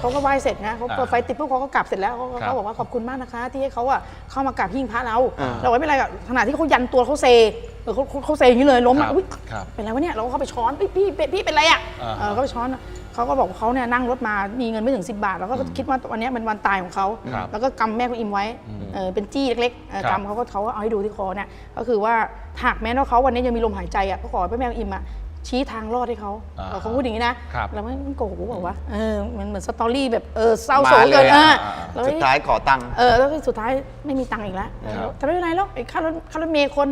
เขาก็ไหว้เสร็จนะเขาเปิดอ่าไฟติดปุ๊บเขาก็กลับเสร็จแล้วเขาก็ครับเขาบอกว่าขอบคุณมากนะคะ ที่ให้เขาอะเข้ามากราบหิ้งพระเราอ่าเราไม่เป็นไรกับขณะที่เขายันตัวเขาเซเออเขาเขาเขาเซอย่างนี้เลยล้มครัอะบอุ๊ยครับเป็นไรวะเนี่ยเราก็เข้าไปช้อนเอ้ยพี่เป็นพี่เป็นไรอะอ่า เออเขาไปช้อนอะเขาก็บอกว่าเขาเนี่ยนั่งรถมามีเงินไม่ถึง 10 บาท แล้วก็คิดว่าวันเนี้ยเป็นวันตายของเขาครับแล้วก็กำแม่คุณอิมไว้เออเป็นจี้เล็กๆเออครับ กำเขาก็เขาก็เอาให้ดูที่คอเนี่ยก็คือว่าหากแม้ว่าเขาวันนี้ยังมีลมหายใจอะก็ขอให้พระแม่คุณอิมอะ ชี้ทางรอดให้เขาอ่าเออเขาพูดอย่างนี้นะครับแล้วมันโกหกบอกว่าเออมันเหมือนสตอรี่แบบเออเศร้าโศกมาเลยเกินอะเออแล้วสุดท้ายขอตังค์ เออแล้วสุดท้ายไม่มีตังค์อีกแล้วเออครับ แต่ไม่เป็นไรหรอกไอ้ค่ารถค่ารถเมย์คน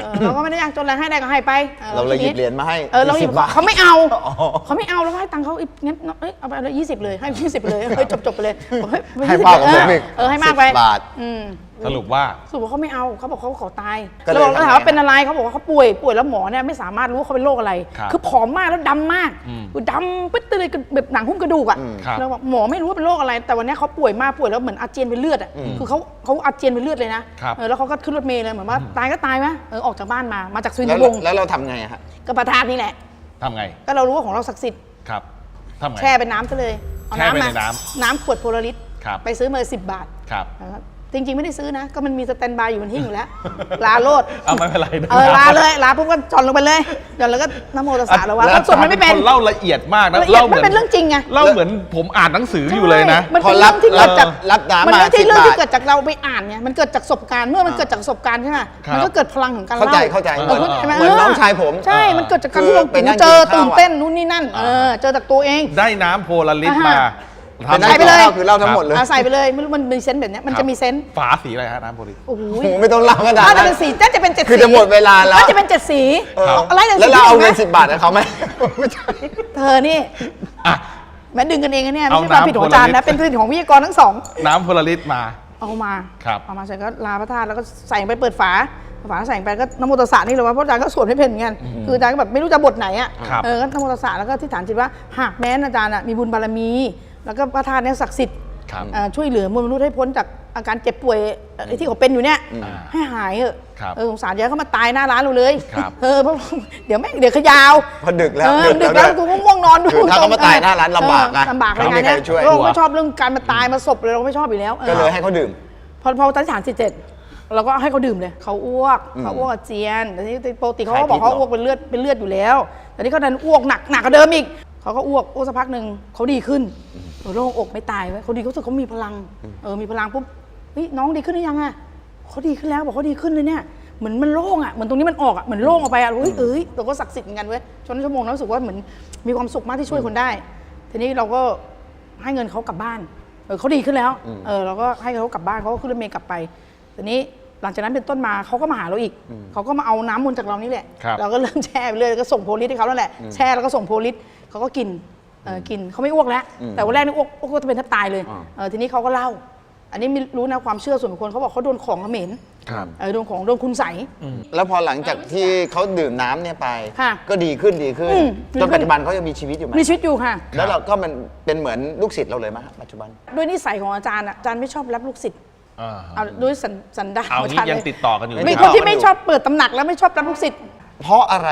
เออเราก็ไม่ได้ยากจนอะไรให้ได้ก็ให้ไปออเราเลยหยิบทีนี้เหรียญมาให้เออเราหยิบ20บาท เขาไม่เอาอ๋อเขาไม่เอาแล้วก็ให้ตังค์เขาอีกงั้นเอ้ยเอาไปเลยยี่สิบเลยให้ยี่สิบเลยเฮ้ยจบจบไปเลยบอกให้ให้มากกว่าผมอีกเออให้มากไป10บาท อืม สรุปว่า สรุปว่าเขาไม่เอาเขาบอกเขาขอตายก็เลยเราบอกแล้วถามว่าทำไงเป็นอะไรเขาบอกว่าเขาป่วยป่วยแล้วหมอเนี่ยไม่สามารถรู้ว่าเขาเป็นโรคอะไรครับอผอมมากแล้วดำมากอืมคือดำปึ๊ดเลยแบบหนังหุ้มกระดูกอะครับเราบอกหมอไม่รู้ว่าเป็นโรคอะไร แต่วันเนี้ยเขาป่วยมากป่วยแล้วเหมือนอาเจียนเป็นเลือดอะคือเขาเขาอาเจียนเป็นเลือดเลยนะครับ เออแล้วเขาก็ขึ้นรถเมล์เลยเหมือนว่าตายก็ตายไหมเออออกจากบ้านมามาจากสุรินทแล้วร์วงศ์แล้วเราทำไงอะฮะกับประธานนี่แหละ ทำไงก็เรารู้ว่าของเราศักดิ์สิทธิ์ครับทำไง แช่เป็นน้ำซะเลยเอาแช่ไปน้ำมาในน้ำน้ำขวดโพลาริสครับ ไปซื้อมาสิบบาท ครับ นะครับ จริง ๆ ไม่ได้ซื้อนะ ก็มันมีสแตนบายอยู่มันหิ้งอยู่แล้ว ลาโลดเอาไม่เป็นไรเออลาเลยลาปุ๊บก็จอนลงไปเลยจอนแล้วก็น้ำโมตัสสะแล้วว่าแล้ก็สวดมันไม่เป็น คเล่าละเอียดมากนะละเอียดหมันเป็นเรื่องจริงไง เล่าเหมือนผมอ่านหนังสืออยู่เลยนะ ใช่มันพอเป็นรัเรื่บองที่เกิดจาก รับน้ำมันมาไม่ใช่สิบเรื่องที่บาทเกิดจากเราไปอ่านไง มันเกิดจากประสบการณ์ เมื่อมันเกิดจากประสบการณ์ใช่ไหมครับ มันก็เกิดพลังของการเข้าเล่าใจเข้าใจอเหมือนอข้าใจไหเหมือนน้องชายผมใช่ มันเกิดจากการที่เราคือไปนั่งเจอกินข้าว ตื่นเต้นนู่นนี่นั่น เออ เจอจากตัวเอง ได้น้ำโพลาริสอ่ามาฮะทำไปนั่ง ใส่ไปเลยกินข้าวคือเล่าทั้งหมดเลยอะใส่ไปเลยไม่รู้มันมีเซนต์แบบเนี้ยมันครับจะมีเซนต์ฝาสีอะไรฮะน้ำโพลาริสโอ้โหโอ้โหไม่ต้องเล่าขนาดน่าจะนั้นเป็นสีน่าจะเป็นเจ็ดสีคือจะหมดเวลาแล้ว น่าจะเป็นเจ็ดสีเอออะไรแต่แล้วเราเอาเงินสีสิบบาทให้เขาไหมไม่ใช่เธอนี่อะ แม้ดึงกันเองนะเนี่ยไม่เอาใช่ความผิดของอาจารย์น้ำนะเป็นผิดของวิทยากรทั้งสอง น้ำโพลาริสมา เอามาครับ เอามาเสร็จก็ลาพระธาตุแล้วก็ใส่ไปเปิดฝาฝาใส่ไปก็นโมตัสสะนี่เลยว่าเพราะอาจารย์ก็สวดไม่เป็นเหมือนกันคืออาจารย์ก็แบบไม่รู้จะบทไหนอะครับ เออก็นโมตัสสะแล้วก็ที่ฐานจิตว่าหากแม้นอาจารย์อะมีบุญบารมี แล้วก็พระธาตุเนี่ยศักดิ์สิทธิ์ครับเอ่อช่วยเหลือมวลมนุษย์ให้พ้นจากอาการเจ็บป่วยเอ่อที่เขาเป็นอยู่เนี่ย อ่าให้หายเถอะครับเออสงสารอย่าเขามาตายหน้าร้านเราเลยครับ เออเพราะเดี๋ยวแม่งเดี๋ยวขยาว พอดึกแล้วเออดึดึกกแล้แล้ววกูก็ง่วงนอนดูคือถ้าเขามาตายหน้าร้านลำบากนะเออลำบากเลยไม่มีงานเนี้ยใครช่วย เราไม่ชอบเรื่องการมาตายมาศพเลยเราไม่ชอบอยู่แล้วออก็เลยให้เขาดื่ม พอพอตัดฐานสิเจ็ดเราก็ให้เขาดื่มเลยเขาอ้วกเขาอ้วกอาเจียนแต่ที่ปกติเขาก็บอกใครพิษเขาอ้วกเป็นเลือดเป็นเลือดอยู่แล้ว แต่นี่เขาดันอ้วกหนักหนักกว่าเดิมอีกเขาก็อ้วกอ้วกสักพักหนึ่งเขาดีขึ้นเออ โล่งอกไม่ตายเว้ยเขาดีเขารู้สึกเขามีพลัง เออ มีพลังปุ๊บเฮ้ยน้องดีขึ้นหรือยังอะเขาดีขึ้นแล้วบอกเขาดีขึ้นเลยเนี่ย เหมือนมันโล่งอะเหมือนตรงนี้มันออกอะเหมือนโล่งออกไปอะเฮ้ยเอ้ยแต่ก็ศักดิ์สิทธิ์เหมือนกันเว้ยจนชั่วโมงนั้นรู้สึกว่าเหมือนมีความสุขมากที่ช่วยคนได้ ทีนี้เราก็ให้เงินเขากลับบ้าน เออเขาดีขึ้นแล้ว เออเราก็ให้เขากลับบ้านเขาก็ขึ้นรถเมล์กลับไป ทีนี้หลังจากนั้นเป็นต้นมาเขาก็มาหาเราอีก เขาก็มาเอาน้ำมนต์จากเรานี่แหละ ครับ เราก็เริ่มแช่ไปเรื่อยแล้วก็ส่งโพลิสให้เขาแล้วแหละ แช่แล้วก็ส่งโพลิสเขาก็กิน เออกินเขาไม่อ้วกแล้วแต่วันแรกนี่อ้วกอ้วกจะเป็นแทบตายเลยอ่า เออทีนี้เขาก็เล่า อันนี้ไม่รู้นะความเชื่อส่วนบุคคลเขาบอกเขาโดนของเขมรครับเออโดนของโดนคุณใสยแล้วพอหลังจากที่เขาดื่มน้ำเนี่ยไป ค่ะก็ดีขึ้นดีขึ้น อืม จนปัจจุบันเขายังมีชีวิตอยู่ไหมมีชีวิตอยู่ค่ะ แล้วเราก็มันเป็นเหมือนลูกศิษย์เราเลยไหมปัจจุบัน ด้วยนิสัยของอาจารย์อะอาจารย์ไม่ชอบรับลูกศิษย์อ่าเอาด้วยสันสันดานเอาของอางี้จารย์ยังเลยติดต่อกันอยู่มีติดคต่นอที่ไม่ชอบเปิดตำหนักแล้วไม่ชอบรับลูกศิษย์ เพราะอะไร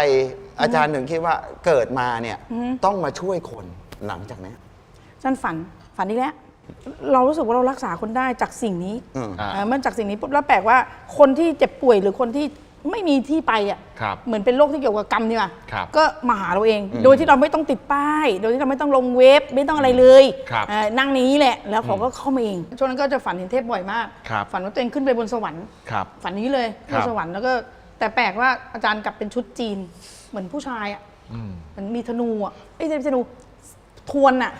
อาจารย์ถึงคิดว่าเกิดมาเนี่ยต้องมาช่วยคน หลังจากเนี้ย ฉันฝันฝันอีกแล้วเรารู้สึกว่าเรารักษาคนได้จากสิ่งนี้อืม อ่าเออมันจากสิ่งนี้ปุ๊บแล้วแปลกว่าคนที่เจ็บป่วยหรือคนที่ไม่มีที่ไปอะครับเหมือนเป็นโรคที่เกี่ยวกับกรรมนี่ว่ะครับก็มาหาเราเอง โดยที่เราไม่ต้องติดป้าย โดยที่เราไม่ต้องลงเว็บไม่ต้องอะไรเลยครับเออนั่งในนี้แหละแล้วเขาก็เข้ามาเองช่วงนั้นก็จะฝันเห็นเทพบ่อยมาก ครับ ฝันว่าตัวเองขึ้นไปบนสวรรค์ ครับ ฝันนี้เลยครับนสวรรค์แล้วก็แต่แปลกว่าอาจารย์กลับเป็นชุดจีน เหมือนผู้ชายอะอืมมันมีธนูอะเอ้ยไม่ใช่ธนู ทวนอะ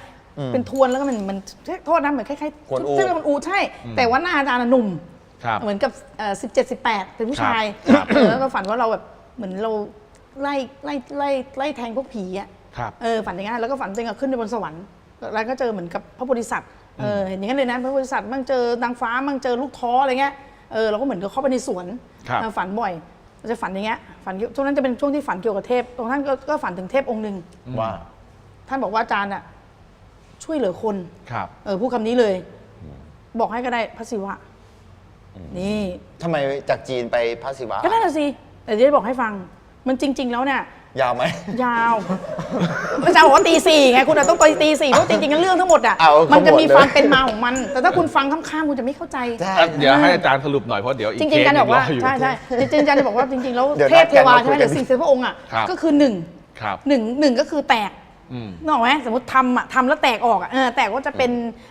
เป็นทวนแล้วก็มันมันโทษนะเหมือนคล้ายๆกวนอูใช่มันอูใช่ แต่ว่าหน้าอาจารย์อะหนุ่ม ครับ เหมือนกับสิบเจ็ดสิบแปดเป็นผู้ชายครับเออแล้วก็ฝันว่าเราแบบเหมือนเราไล่ไล่ไล่ไล่แทงพวกผีอะครับเออฝันอย่างนั้นแล้วก็ฝันตัวเองอะขึ้นไปบนสวรรค์แล้วก็เจอเหมือนกับพระโพธิสัตว์เออเห็นอย่างนั้นเลยนะพระโพธิสัตว์มั่งเจอนางฟ้ามั่งเจอลูกท้ออะไรเงี้ยเออเราก็เหมือนกับเข้าไปในสวนครับ เออฝันบ่อยเราจะฝันอย่างเงี้ยฝันเกี่ยวช่วงนั้นจะเป็นช่วงที่ฝันเกี่ยวกับเทพตรงท่านก็ก็ฝันถึงเทพองค์หนึ่ง ว่า ท่านบอกว่าอาจารย์อะช่วยเหลือคนครับเออพูดคำนี้เลย บอกให้ก็ได้พระศิวะ นี่ ทำไมจากจีนไปพระศิวะ ก็นั่นน่ะสิ แต่จะได้บอกให้ฟัง มันจริง ๆ แล้วเนี่ย ยาวไหม ยาว อาจารย์บอกว่าตีสี่ไงคุณอะต้องตีตีสี่เพราะจริงๆเรื่องทั้งหมดอะเอามัมันจะมีทั้งหมดเลยความเป็นมาของมัน แต่ถ้าคุณฟังข้างๆคุณจะไม่เข้าใจ ใช่อะเดี๋ยวให้อาจารย์สรุปหน่อยเพราะเดี๋ยวอีกจริงเคๆสอาจารย์หบนึ่องกว่ารออยู่ ใช่ใช่จริงๆอาจารย์จะบอกว่าจริงๆแล้วเดี๋ยวเทพเทวานัดกันใช่ไหมมาคุยกัน หรือสิ่งเสียพระองค์อะครับ ก็คือหนึ่งครับ หนึ่งหนึ่งก็คือแตก อืม นึกออกไหมสมมติทำอะทำแล้วแตกออกอะเออแตกก็จะเป็น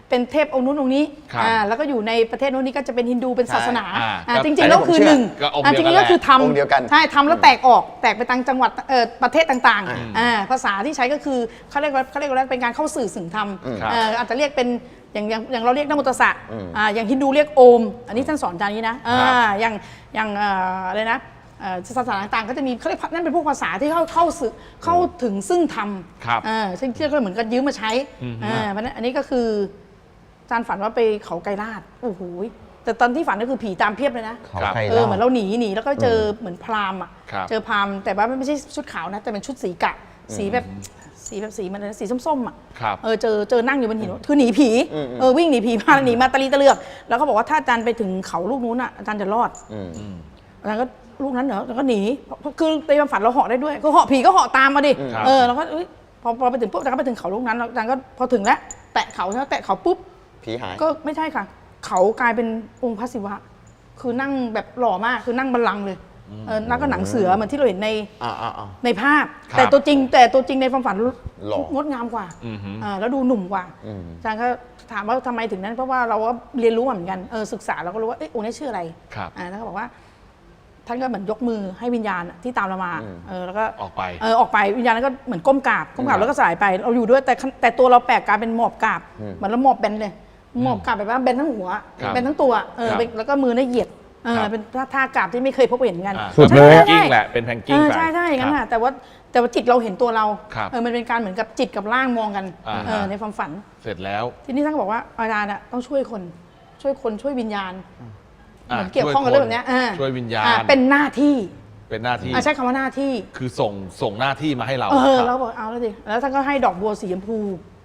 เป็นเทพองค์นู้นองค์นี้ครับอ่าแล้วก็อยู่ในประเทศนู้นนี้ก็จะเป็นฮินดูเป็นศาสนาอ่าอ่าก็จริงๆแล้วคือหนึ่งก็องค์อ่าเดีจยวกันริงๆก็คือทองค์เดียวกันำใช่ทำแล้วแตกออกแตกไปตามจังหวัดเอ่อประเทศต่างอ่าๆอ่าภาษาที่ใช้ก็คือเขาเรียกว่าเขาเรียกว่าเป็นการเข้าสื่อสื่อธรรมครับ เอ่ออาจจะเรียกเป็นอย่างอย่างอย่างเราเรียกนโมตัสสะอืมอ่าอย่างฮินดูเรียกโอม อันนี้ท่านสอนจานี้นะอ่าอย่างอย่างเอ่ออะไรนะ เอ่อศาสนาต่างๆก็จะมีเขาเรียกนั่นเป็นพวกภาษาที่เข้าเข้าสื่อเข้าถึงซึ่งธรรมครับอ่าซึ่งที่ก็เหมือนกันยืมมาใช้อืมอ่าเพราะฉะนั้นอันนี้ก็คืออาจารย์ฝันว่าไปเขาไกรลาดโอ้โหแต่ตอนที่ฝันก็คือผีตามเพียบเลยนะเขาครับใครเออเล่าเหมือนเราหนีหนีแล้วก็เจอเหมือนพราหมณ์อะครับเจอพราหมณ์แต่ว่าไม่ใช่ชุดขาวนะ แต่เป็นชุดสีกะ สีแบบสีแบบสีมันอะไรนะสีส้มๆอะครับเออเจอเจอนั่งอยู่บนหินคือหนีผีอืมอืมเออวิ่งหนีผีมาหนีมาตะลีตะเลือก แล้วก็บอกว่าถ้าอาจารย์ไปถึงเขาลูกนู้นอะอาจารย์จะรอดอืมอาจารย์ก็ ลูกนั้นเหรอแล้วก็หนีเพราะคือในความฝันเราเหาะได้ด้วยก็เหาะผีก็เหาะตามมาดิครับ เออแล้วก็เอ้ยพอพอไปถึงปุ๊บอาจารย์ก็ไปถึงเขาลูกนั้นแล้วอาจารย์ก็พอถึงแล้วแตะเขาใช่ไหมแตะเขาปุ๊บ ผีหาย ก็ไม่ใช่ค่ะ เขากลายเป็นองค์พระศิวะ คือนั่งแบบหล่อมากคือนั่งบัลลังก์เลยเออนั่งก็หนังเสือเหมือนที่เราเห็นในอ่าอ่าอ่า ในภาพ ครับแต่ตัวจริงแต่ตัวจริงในความฝันหล่อ งดงามกว่าอือหือเออแล้วดูหนุ่มกว่าอืม อาจารย์ก็ถามว่าทำไมถึงนั้นเพราะว่าเราก็เรียนรู้มาเหมือนกันเออศึกษาเราก็รู้ว่าเอ๊ะองค์นี้ชื่ออะไรครับ อ่าแล้วก็บอกว่า ท่านก็เหมือนยกมือให้วิญญาณอะที่ตามเรามา อืม เออแล้วก็ออกไป เออออกไปวิญญาณนั้นก็เหมือนก้มกราบก้มกราบครับแล้วก็สายไปเราอยู่ด้วยแต่แต่ตัวเราแปลกกลายเป็นหมอบกราบอืมเหมือนเราหมอบแบนเลยหมอบกราบแบบว่าแบนทั้งหัวครับแบนทั้งตัวเออครับเป็นแล้วก็มือเนี่ยเหยียดเออครับเป็นท่าท่ากราบที่ไม่เคยพบเห็นเหมือนกันอ่าสุดเลยแพนกิ้งแหละเป็นแพนกิ้งเออไปใช่ใช่อย่างนั้นครัน่ะบแต่ว่าแต่ว่าจิตเราเห็นตัวเราครับเออมันเป็นการเหมือนกับจิตกับร่างมองกันอ่าเออในความฝัน เสร็จแล้ว ทีนี้ท่านก็บอกว่าอาจารย์อะต้องช่วยคนช่วยคนช่วยวิญญาณอะ เหมือนเกี่ยวข้องกับเรื่องแบบเนี้ยอ่าช่วยวิญญาณอ่เป็นหน้าที่เป็นหน้าที่ อะใช้คำว่าหน้าที่ คือส่งส่งหน้าที่มาให้เราเออครับเราบอกเอาแล้วดิแล้วท่านก็ให้ดอกบัวสีชมพู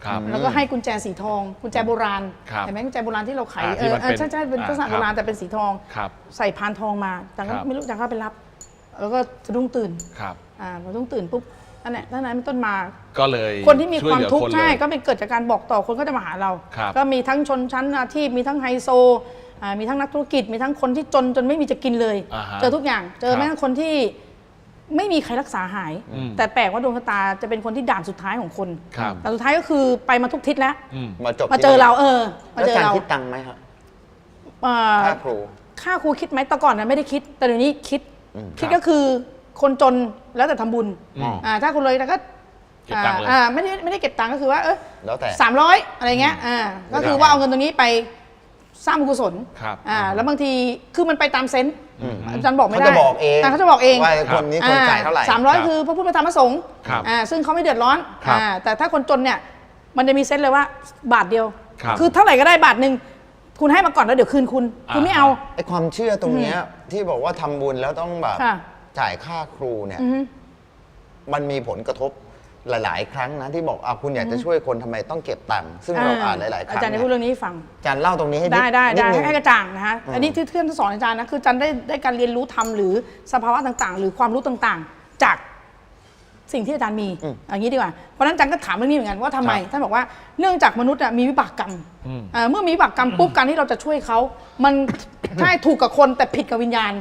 ครับ แล้วก็ให้กุญแจสีทอง กุญแจโบราณครับเห็นไหมกุญแจโบราณที่เราไขอ่าเอที่อมันเอเป็อนใช่ใช่เป็นอ่าลักษณะครับ โบราณแต่เป็นสีทอง ครับ ใส่พานทองมาจังก็ครับ ไม่รู้จังก็ไปรับ แล้วก็สะดุ้งตื่นครับ อ่าเราต้องตื่นปุ๊บอันนั้นตั้งนั้นเป็นต้นมา ก็เลยคนที่มีความช่ยเหลือทุกข์นใช่เลยก็เป็นเกิดจากการบอกต่อคนก็จะมาหาเรา ครับก็มีทั้งชนชั้นอาชีพมีทั้งไฮโซอ่า มีทั้งนักธุรกิจมีทั้งคนที่จนจนไม่มีจะกินเลย อ่าฮะเจอทุกอย่างเจอครับแม้กระทั่งคนที่ไม่มีใครรักษาหาย อืมแต่แปลกว่าดวงชะตาจะเป็นคนที่ด่านสุดท้ายของคนครับ แต่สุดท้ายก็คือไปมาทุกทิศแล้ว อืม มาจบมาที่เจอเราเออ มาแล้วเจออาจารย์เราคิดตังค์ไหมครับอ่าค่าครู ค่าครูคิดไหมแต่ก่อนนะไม่ได้คิด แต่เดี๋ยวนี้คิดอืม คิดครับก็คือคนจนแล้วแต่ทำบุญอืม อ่าถ้าคุณเลยแล้วก็เก็บตังค์เลย อ่าไม่ได้ไม่ได้เก็บตังค์ก็คือว่าเออแล้วแต่ สามร้อยอะไรเงี้ยอ่าก็คือว่าเอาเงินตรงนี้ไป สร้างบุญกุศลครับอ่าแล้วบางทีคือมันไปตามเซนต์อืมอาจารย์บอกไม่เขาได้จะบอกเองาเขาจะบอกเองว่าคนนี้คนจ่ายเท่าไหร่สามร้อยครับคือพระพุทธพระธรรมพระสงฆ์ครับอ่าซึ่งเขาไม่เดือดร้อนครับอ่าแต่ถ้าคนจนเนี่ยมันจะมีเซนต์เลยว่าบาทเดียวครับอเท่าไหร่ก็ได้บาทหนึ่งคุณให้มาก่อนแล้วเดี๋ยวคืนคุณ คุณไม่เอาไอความเชื่อตรงเนี้ยที่บอกว่าทำบุญแล้วต้องแบบค่ะจ่ายค่าครูเนี่ยอือฮึมันมีผลกระทบ หลาย ๆ ครั้งนะที่บอกอะคุณอยากจะช่วยคนทำไมต้องเก็บตังค์ซึ่งเราอ่านหลาย ๆ ครั้งอาจารย์จะพูดเรื่องนี้ให้ฟัง อาจารย์เล่าตรงนี้ให้นิได้ได้นิได้นึง ให้กระจ่างนะฮะอืมอันนี้ที่เพื่อนสอนอาจารย์นะคืออาจารย์ได้ได้การเรียนรู้ธรรมหรือสภาวะต่างๆ หรือความรู้ต่างๆ จากสิ่งที่อาจารย์มีอย่างนี้ดีกว่าเพราะฉะนั้นอาจารย์ก็ถามเรื่องนี้เหมือนกันว่าทำไมท่านบอกว่าเนื่องจากมนุษย์อะมีวิบากกรรมอืมเอ่อเมื่อมีวิบากกรรมปุ๊บการที่เราจะช่วยเขามัน ใช่ถูกกับคนแต่ผิดกับวิญญาณ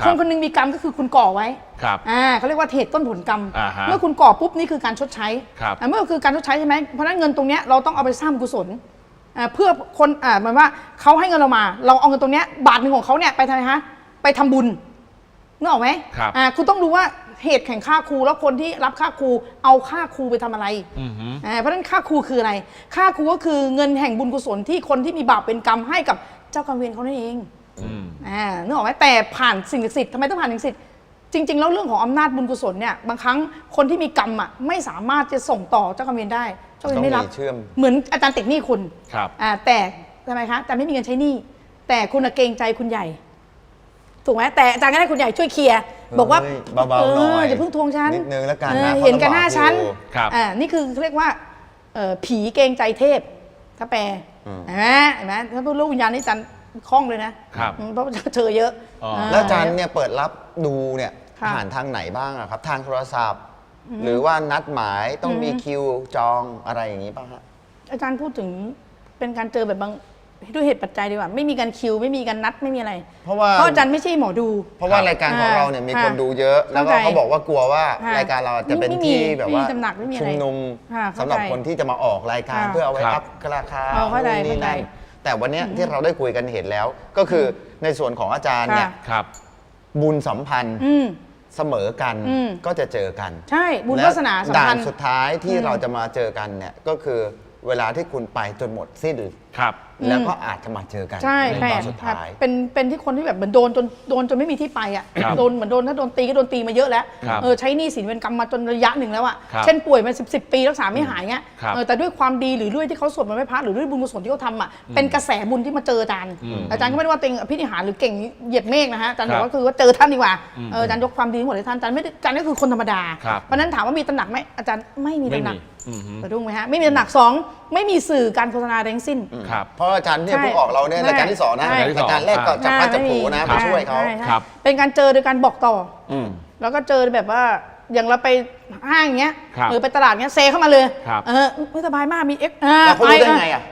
คครับนคนหนึงมีกรรมก็คือคุณก่อไว้ครับอ่าเขาเรียกว่าเหตุต้นผลกรรม อ่าฮะเมื่อคุณก่อปุ๊บนี่คือการชดใช้ครับอ่าเมื่อคือการชดใช้ใช่ไหมเพราะฉะนั้นเงินตรงเนี้ยเราต้องเอาไปสร้างกุศลอ่าเพื่อคนอ่าหมายว่าเขาให้เงินเรามา เราเอาเงินตรงเนี้ยบาทหนึ่งของเขาเนี่ยไปทำไมฮะไปทำบุญนึกออกไหมครับอ่าคุณต้องรู้ว่าเหตุแข่งค่าครูแล้วคนที่รับค่าครูเอาค่าครูไปทำอะไรอือหืออ่าเพราะฉะนั้นค่าครูคืออะไร ค่าครูก็คือเงินแห่งบุญกุศลที่คนที่มีบาปเป็นกรรมให้กับเจ้ากรรมเวรเขานั่นเอง อืมอ่านึกออกไหมแต่ผ่านสิ่งศักดิ์สิทธิ์ทำไมต้องผ่านสิ่งศักดิ์สิทธิ์จริง ๆ แล้วเรื่องของอำนาจบุญกุศลเนี่ยบางครั้งคนที่มีกรรมอะไม่สามารถจะส่งต่อเจ้ากรรมเวรได้ เจ้ากรรมเวรไม่รับต้องมีเชื่อม เหมือนอาจารย์ติดหนี้คุณครับ อ่าแต่ทำไมคะอาจารย์ไม่มีเงินใช้หนี้แต่คุณน่ะเกรงใจคุณใหญ่ถูกไหมแต่อาจารย์ก็ได้คุณใหญ่ช่วยเคลียร์บอกว่าเฮ้ยเบาๆหน่อยอย่าเพิ่งทวงฉันนิดนึงแล้วกันนะเออเขาเห็นกันหน้าลำบากฉันอยู่ ครับ อ่านี่คือเขาเรียกว่าเอ่อผีเกรงใจเทพถ้าแปลอืมเห็นไหมเห็นไหมถ้าพูดลูกวิญญาณนี่อาจัน คล่องเลยนะครับ อืมเพราะว่าเจอเยอะอ๋อเออแล้วอาจารย์เนี่ยเปิดรับดูเนี่ยค่ะผ่านทางไหนบ้างอะครับ ทางโทรศัพท์ หรือว่านัดหมายต้องมีคิวจองอะไรอย่างนี้ป่ะฮะ อาจารย์พูดถึงเป็นการเจอแบบบางด้วยเหตุปัจจัยดีกว่า ไม่มีการคิวไม่มีการนัดไม่มีอะไรเพราะว่าเพราะอาจารย์ไม่ใช่หมอดู เพราะว่ารายการของเราเนี่ยมีคนดูเยอะ แล้วก็เข้าใจเขาบอกว่ากลัวว่าค่ะรายการเราจะเป็นไม่มีที่แบบว่าไม่มีตำหนักไม่มีอะไรชุมนุมค่ะสำหรับเข้าใจคนที่จะมาออกรายการค่ะเพื่อเอาไว้ครับอัพราคาอ๋อเข้าใจนู่นนี่นั่นเข้าใจ แต่วันเนี้ยที่เราได้คุยกันเห็นแล้ว ก็คือในส่วนของอาจารย์เนี่ยค่ะ ครับ บุญสัมพันธ์อืม เสมอกันอืม ก็จะเจอกัน ใช่บุญและวาสนาสัมด่าพันนธ์สุดท้ายที่อืมเราจะมาเจอกันเนี่ยก็คือเวลาที่คุณไปจนหมดสิ้นครับ แล้วก็อาจจะมาเจอกันใช่ในแปลตอกนสุดครับท้าย เป็นเป็นที่คนที่แบบเหมือนโดนจนโดนจนไม่มีที่ไปอะครับโดนเหมือนโดนถ้าโดนตีก็โดนตีมาเยอะแล้วครับเออใช้หนี้สินเวรกรรมมาจนระยะหนึ่งแล้วอะครับเช่นป่วยมาสิบสิบปีรักษาไม่หายเงี้ยครับเออแต่ด้วยความดีหรือด้วยที่เขาสวดมนต์ไหว้พระหรือด้วยบุญกุศลที่เขาทำอะเป็นกระแสบุญที่มาเจออาจารย์อืมอาจารย์ก็ไม่ได้ว่าตัวเองอภินิหารหรือเก่งเหยียบเมฆนะฮะอาจารย์ครับบอกว่าคือว่าเจอท่านดีกว่าอืมเอออาจารย์ยกความดีทั้งหมดให้ท่านอาจารย์ไม่ได้อาจารย์ก็คือคนธรรมดาครับ เพราะฉะนั้นถามว่ามีตำหนักไหมอาจารย์ไม่มีไม่ตำหนัมีก อืมฮึถูกไหมฮะไม่มีตำหนักสอง ไม่มีสื่อการโฆษณาใดทั้งสิ้น ครับ เพราะอาจารย์เนี่ยใช่เพิ่งออกเราเนี่ยใช่รายการที่สองนะใช่ รายการแรกก็จับพระจับผูนะไปช่วยเขา ใใครับ เป็นการเจอโดยการบอกต่อ อืม แล้วก็เจอแบบว่าอย่างเราไปห้างอย่างเงี้ยครับหรือไปตลาดเงี้ยเซเข้ามาเลยครับ เออไม่สบายมากมีเอ็กแล้วเขารู้ได้ไงอะ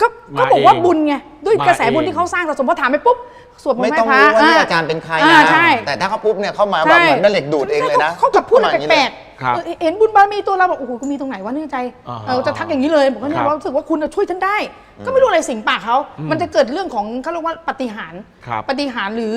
ก็มาก็บอกว่าเองบุญไงด้วยมากระแสบุญเองที่เขาสร้างสะสมพอถามไปปุ๊บสวดมนไม่ต์ไหว้ต้องพระรู้ว่านี่อ่อาจารย์เป็นใครอ่านะ ใช่ แต่ถ้าเขาปุ๊บเนี่ยเข้ามาแบบเหมือนแม่เหล็กดูดเองเลยนะใช่เขากับพูดอะไรเข้ามาอย่างนี้แปลเลยก ครับๆเออเห็นบุญบารมีตัวเราบอกโอ้โหกูมีตรงไหนวะนี่ใจอ่าเออจะทักอย่างนี้เลยบอกว่าเนี่คยรับว่ารู้สึกว่าคุณน่ะช่วยฉันได้ ก็ไม่รู้อะไรสิ่งปากเขามันจะเกิดเรื่องของเขาเรียกว่าปาฏิหารย์ครับปาฏิหารย์หรือ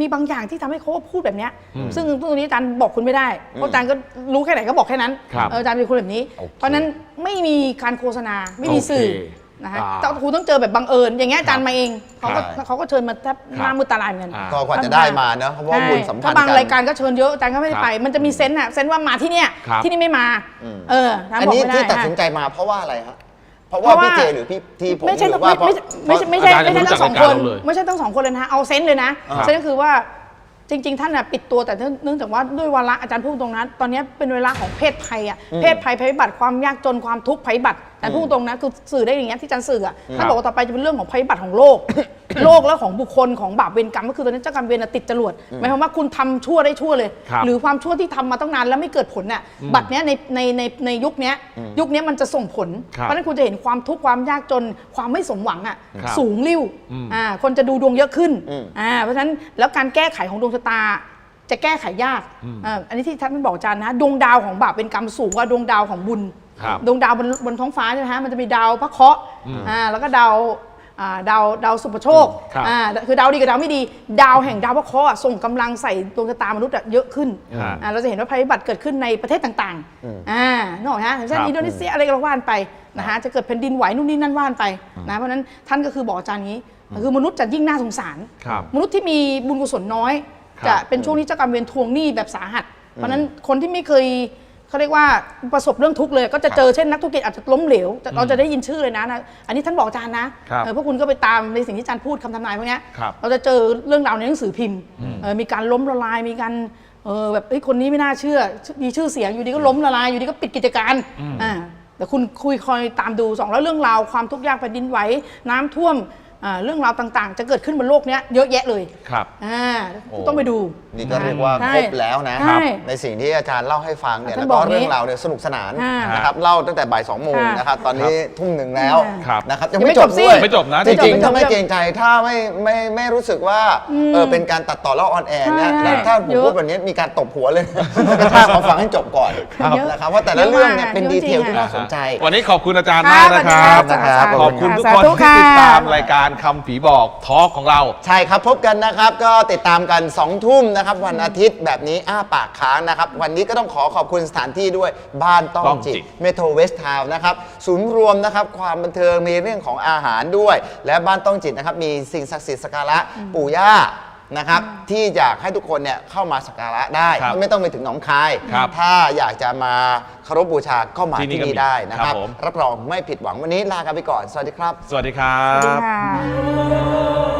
มีบางอย่างที่ทำให้เขาพูดแบบเนี้ยอืมซึ่งตรงนี้อาจารย์บอกคุณไม่ได้เพราะอาจารย์ก็รู้แค่ไหนก็บอกแค่นั้นครับเอออาจารย์เป็นคนแบบนี้ โอเค เพราะฉะนั้นไม่มีการโฆษณาไม่มีสื่อ โอเค นะคะอ่าแต่ครูต้องเจอแบบบังเอิญ อย่างเงี้ยอาจารย์มาเองเขาก็ครับเขาก็เชิญมาแทบหน้ามือตาลายเหมือนกันอ่า ก็กว่าจะได้มาเนอะเพราะว่าบุญสัมพันถ้าธ์บางกันรายการก็เชิญเยอะอาจารย์ก็ไม่ได้ไป มันจะมีเซนต์อะเซนต์ว่ามาที่เนี่ยครับ ที่นี่ไม่มา อืม เอออาจารอัย์นบอกนี้ไม่ได้ที่ตัดสินฮะใจมาเพราะว่าอะไรฮะเพราะเพว่าราะว่า พี่เจหรือพี่ที่ผมไม่ใช่หรือว่าเพราะ ไม่ใช่ไม่ใช่ไม่ใช่อาจารย์ไม่ใช่รู้จัทั้กงสองรายคการนเราเลยไม่ใช่ทั้งสองคนเลยนะเอาเซนต์เลยนะครับเซนต์ก็คือว่าจริง ๆ ท่านน่ะปิดตัวแต่เนื่องจากว่าด้วยวาระอาจารย์พูดตรงนั้น ตอนนี้เป็นเวลาของเพศภัยอะเพศภัยภัยพิบัติความยากจนความทุกข์ภัยพิบัติ แต่พูดตรงนะคือสื่อได้อย่างเงี้ยที่อาจารย์สื่ออะท่านบอกว่าต่อไปจะเป็นเรื่องของภัยพิบัติของโลก โลกแล้วของบุคคลของบาปเวรกรรมก็คือตอนนี้เจ้ากรรมเวรน่ะติดจรวดหมายความว่าคุณทำชั่วได้ชั่วเลย ครับหรือความชั่วที่ทำมาตั้งนานแล้วไม่เกิดผลน่ะบัตรเนี้ยในในในในยุคเนี้ยยุคเนี้ยมันจะส่งผล ครับเพราะฉะนั้นคุณจะเห็นความทุกข์ความยากจนความไม่สมหวังอะครับสูงริ่วอืมอ่าคนจะดูดวงเยอะขึ้นอืม อ่าเพราะฉะนั้นแล้วการแก้ไขของดวงชะตา จะแก้ไขยากอ่าอันนี้ที่ท่านบอกอาจารย์นะดวงดาวของบาปเป็นกรรมสูงกว่าดวงดาวของบุญ ครับดวงดาวบนบนท้องฟ้าใช่ไหมฮะมันจะมีดาวพระเคราะห์อ่าแล้วก็ดาวอ่าดาวดาวสุภโชคครับ อ่าคือดาวดีกับดาวไม่ดี ดาวแห่งดาวพระเคราะห์อะส่งกำลังใส่ดวงชะตามนุษย์อะเยอะขึ้นครับอ่าเราจะเห็นว่าภัยพิบัติเกิดขึ้นในประเทศต่างๆ อ่านกออกไหมฮะอย่างเช่นครับ อินโดนีเซียอะไรก็ว่านไปนะฮะ จะเกิดแผ่นดินไหวนู่นนี่นั่นว่านไปนะ เพราะฉะนั้นท่านก็คือบอกอาจารย์อย่างนี้ คือมนุษย์จะยิ่งน่าสงสาร ครับ มนุษย์ที่มีบุญกุศลน้อย ครับจะเป็นช่วงที่เจ้ากรรมเวรทวงหนี้แบบสาหัส เพราะฉะนั้นคนที่ไม่เคย เขาเรียกว่าประสบเรื่องทุกข์เลย ก็จะเจอเช่นนักธุรกิจอาจจะล้มเหลวแต่เราจะได้ยินชื่อเลยนะนะอันนี้ท่านบอกอาจารย์นะครับเออพวกคุณก็ไปตามในสิ่งที่อาจารย์พูดคำทำนายพวกเนี้ยครับเราจะเจอเรื่องราวในหนังสือพิมพ์เออมีการล้มละลายมีการเออแบบเฮ้ยคนนี้ไม่น่าเชื่อมีชื่อเสียงอยู่ดีก็ล้มละลายอยู่ดีก็ปิดกิจการอ่าแต่คุณคุยคอยตามดูสองแล้วเรื่องราวความทุกข์ยากแผ่นดินไหวน้ำท่วมอ่า เรื่องราวต่างๆ จะเกิดขึ้นบนโลกเนี้ยเยอะแยะเลยครับอ่าโอ้ต้องไปดู นี่ก็เรียกว่าใช่ครบแล้วนะใช่ในสิ่งที่อาจารย์เล่าให้ฟังเนี่ยท่าแล้นวบก็อกนี้เรื่องราวเนี่ยสนุกสนานอ่านนะครับเล่าตั้งแต่บ่ายสองโมงค่ะนะครับตอนนี้ทุ่มหนึ่งแล้วครับนะครับยังยังไม่ไม่จบจบสิด้วยไม่จบนะจริงไม่จบๆถ้าไม่ไม่จบเกรงใจถ้าไม่ไม่ไม่รู้สึกว่าเออเป็นการตัดต่อแล้วออนแอร์เนี่ยใช่แล้วถ้าผมเยอะพูดแบบนี้มีการตบหัวเลยกระชากมาฟังให้จบก่อนเยอะนะครับว่าแต่ละเรื่องเนี่ยเยอะมากเป็นเยอะดีเทลจริงที่อะน่าสนใจ วันนี้ขอบคุณอาจารย์ครัมากบนะครับสวัสดีครับขอบคุณทุกสาคนธุที่ค่ะติดตามรายการคำผีบอกทอล์กของเรา ใช่ครับพบกันนะครับก็ติดตามกัน2องทุ่มนะครับ วันอาทิตย์แบบนี้อ้าปากค้างนะครับ วันนี้ก็ต้องขอขอบคุณสถานที่ด้วยบ้านต้องต้องจิจิต ต เมโทรเวสทาวนะครับศูนย์รวมนะครับความบันเทิงมีเรื่องของอาหารด้วย และบ้านต้องจิตนะครับมีสิ่งศักดิ์สิทธิ์สักการะปู่ย่า นะครับที่อยากให้ทุกคนเนี่ยเข้ามาสักการะได้ ครับไม่ต้องไปถึงหนองคาย ครับถ้าอยากจะมาเคารพบูชาก็มาที่นี่ที่ก็นี่มีได้นะครับครับผม รับรองไม่ผิดหวังวันนี้ลากันไปก่อนสวัสดีครับ สวัสดีครัสวัสดีบ ค่ะ